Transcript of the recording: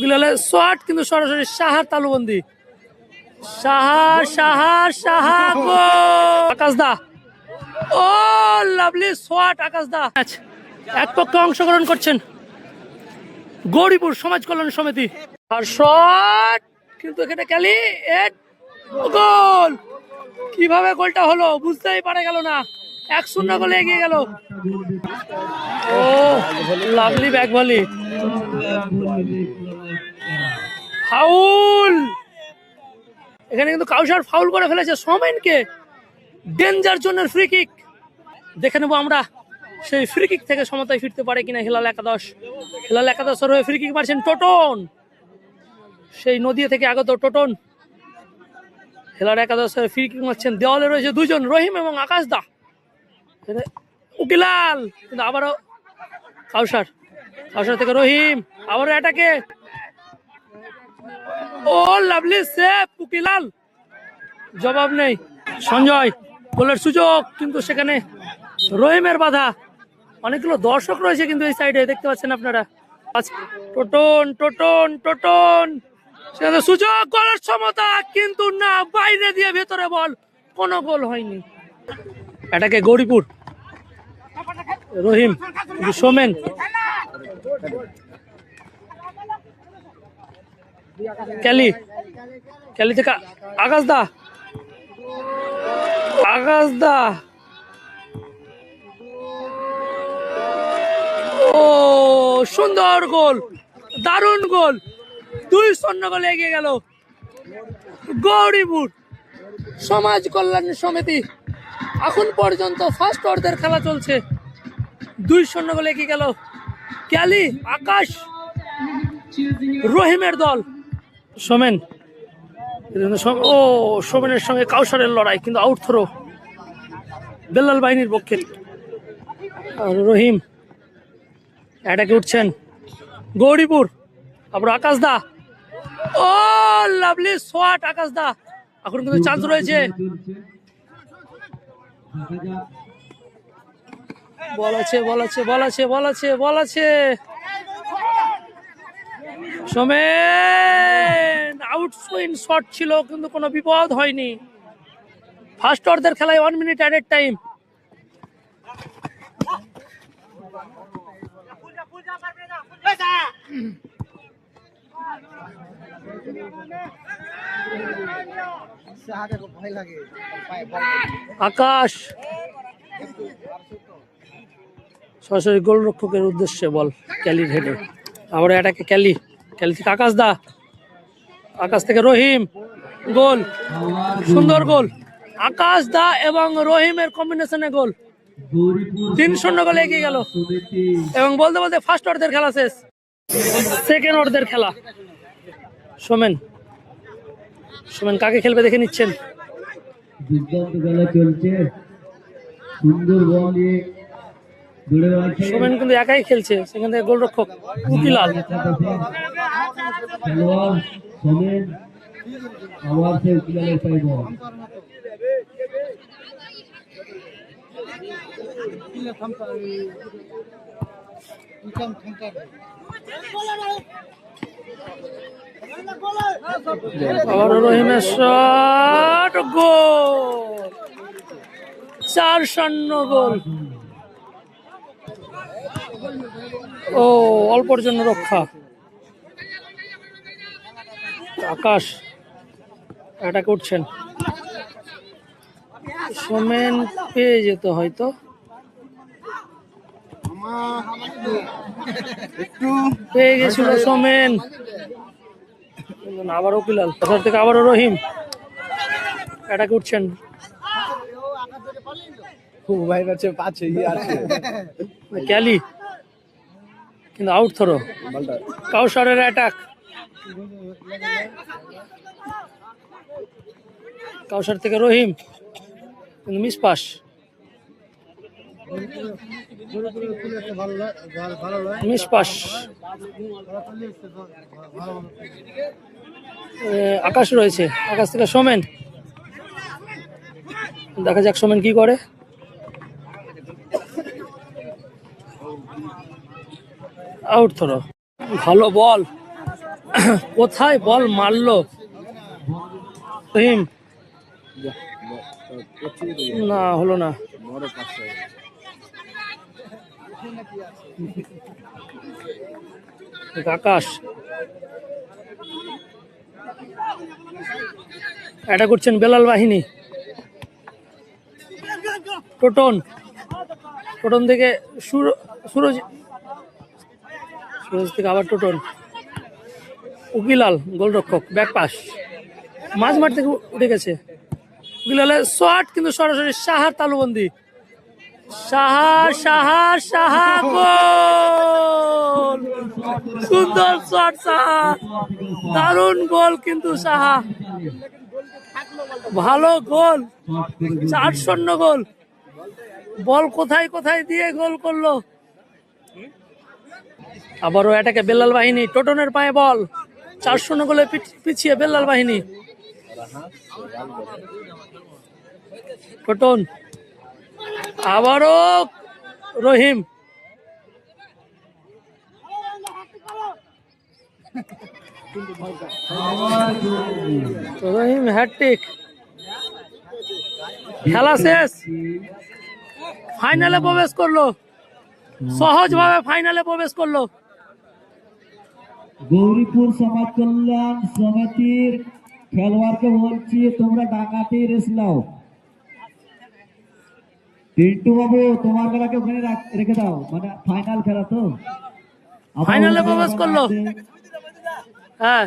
বিলালের shot কিন্তু সরাসরি সাহার তালুবন্দি। সাহা সাহা আকাশ দা ও লাভলি শট আকাশ দা এক পক্ষে অংশগ্রহণ করছেন গৌরীপুর সমাজ কল্যাণ সমিতি। আর শট কিন্তু এখানে খেলি এট গোল! কীভাবে গোলটা হলো বুঝতেই পারে গেল না। এক শূন্য গোলে এগিয়ে গেল। ও লাভলি ব্যাক ভলি ফাউল। এখানে কিন্তু কাউসার ফাউল করে ফেলেছে সোমেনকে। ডেঞ্জার জোনের ফ্রি কিক দেখে নেব আমরা সেই ফ্রি কিক থেকে সমতায় ফিরতে পারে কিনা হেলাল একাদশ। হেলাল একাদশের হয়ে ফ্রি কিক মারছেন টোটন। সেই নদী থেকে আগত টোটন। হিলাল একাদশের ফ্রি কিক মারছেন। দেওয়ালে রয়েছে দুজন, রহিম এবং আকাশ দা উকিলাল, কিন্তু আবারও কাউসার। কাউসার থেকে রহিম, আবারও এটাকে ও লাভলি সেফ উকিলাল জবাব নেই। সঞ্জয় গোলের সুযোগ, কিন্তু সেখানে রহিমের বাধা। অনেকগুলো দর্শক রয়েছে কিন্তু এই সাইডে দেখতে পাচ্ছেন আপনারা। টোটন টোটন টোটন। সেখানে সুযোগ গোলের ক্ষমতা, কিন্তু না, বাইরে দিয়ে ভেতরে বল। কোনো গোল হয়নি। এটাকে গৌরীপুর। রহিম সোমেন। ক্যালি। ক্যালি থেকে আকাশ দা। আকাশ দা। ও, সুন্দর গোল, দারুণ গোল। দুই শূন্য গোলে এগিয়ে গেল গৌরীপুর সমাজ কল্যাণ সমিতি। এখন পর্যন্ত ফার্স্ট অর্ধের খেলা চলছে। দুই শূন্য গোলে এগিয়ে গেল ক্যালি, আকাশ, রহিমের দল। সোমেন ও, সোমেনের সঙ্গে কাউসারের লড়াই, কিন্তু আউট থ্রো বেল্লাল বাহিনীর পক্ষে। আর রহিম এটাকে উঠছেন। গৌরীপুর, তারপর আকাশ দা। ও লাভলি সোয়াট আকাশ দা। এখন কিন্তু চান্স রয়েছে। বল আছে বল আছে বল আছে বল আছে বল আছে। সোমেন আউট সুইন শট ছিল, কিন্তু কোনো বিপদ হয়নি। ফার্স্ট অর্ধের খেলায় one minute added time Akash. সরাসরি গোলরক্ষকের উদ্দেশ্যে বল, ক্যালির হেডে। আবার এটাকে ক্যালি। ক্যালি থেকে আকাশ দা। আকাশ থেকে রহিম। গোল। সুন্দর গোল। আকাশ দা এবং রহিমের কম্বিনেশনে গোল। তিন শূন্য গোলে এগিয়ে গেল। এবং বলতে বলতে ফার্স্ট অর্ধের খেলা শেষ। সেকেন্ড অর্ধের খেলা। সোমেন। সোমেন কাকে খেলবে দেখে নিচ্ছেন? খেলা সোমেন কিন্তু একাই খেলছে। সেখান থেকে গোলরক্ষক উকিলাল। খেলোয়াড় সোমেন আবার সে চার শূন্য গোল। ও অল্পর জন্য রক্ষা। আকাশ এটা করছেন। সোমেন পেয়ে যেত হয়তো। পেয়ে গেছিল সোমেন। আবার উকিলাল পাশার থেকে আবারও রহিম? এটাকে উঠছেন ভাই কাছে পাচ্ছে ই আছে। ক্যালি। কিন্তু আউট থ্রো কাউসারের অ্যাটাক কাউসার থেকে রহিম, কিন্তু miss pass. Miss pass. Akash রয়েছে। আকাশ থেকে সোমেন। দেখা যাক সোমেন কি করে। আউট থ্রো ভালো বল কোথায় বল মারলো? না, হলো না। আকাশ। এটা করছেন বেলাল বাহিনী। টোটন। টোটন থেকে সুর- সুরজ সুরজ থেকে আবার টোটন। উকিলাল, গোলরক্ষক ব্যাক পাস। মাঝ মাঠ থেকে উঠে গেছে। উকিলালের শট, কিন্তু সরাসরি সাহার তালুবন্দি। সাহা সাহা সাহা গোল! সুন্দর শট, সাহা। দারুণ গোল কিন্তু সাহা। ভালো গোল। চার শূন্য গোল। বল কোথায় কোথায় দিয়ে গোল করল? আবারও এটাকে বেল্লাল বাহিনী, টোটনের পায়ে বল। চার শূন্য গোলে পিছিয়ে বেল্লাল বাহিনী। আবারও রহিম। রহিম হ্যাট্রিক খেলা শেষ। ফাইনালে প্রবেশ করল। সহজভাবে ফাইনালে প্রবেশ করল। গৌরীপুর সমাজ কল্যাণ সমিতির খেলোয়াড়কে বলছি তোমরা ডাকাতে রেস নাও। টিন্টু বাবু তোমার বেলাকে ওখানে রেখে দাও। মানে ফাইনাল খেলা তো। ফাইনালে প্রবেশ করল। হ্যাঁ।